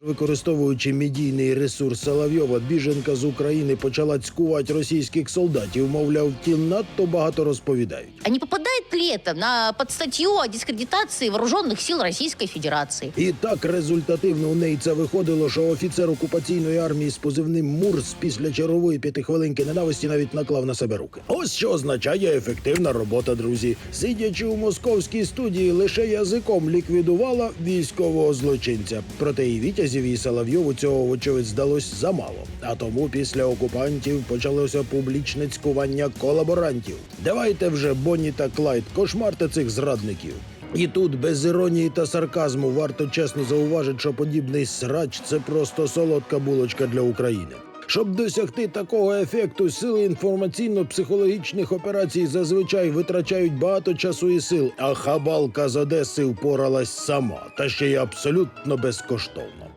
Використовуючи медійний ресурс Соловйова, біженка з України почала цькувати російських солдатів. Мовляв, ті надто багато розповідають. А не попадает ли это на под статью о дискредитации вооруженных сил Российской Федерации? І так результативно у неї це виходило, що офіцер окупаційної армії з позивним Мурс після чергової п'ятихвилинки ненависті навіть наклав на себе руки. Ось що означає ефективна робота, друзі. Сидячи у московській студії, лише язиком ліквідувала військового злочинця. Проте і Вітязів, і Соловйову цього вочевидь здалось замало. А тому після окупантів почалося публічне цькування колаборантів. Давайте вже Бонні та Клайд кошмарте цих зрадників. І тут без іронії та сарказму варто чесно зауважити, що подібний срач це просто солодка булочка для України. Щоб досягти такого ефекту, сили інформаційно-психологічних операцій зазвичай витрачають багато часу і сил, а хабалка з Одеси впоралась сама, та ще й абсолютно безкоштовно.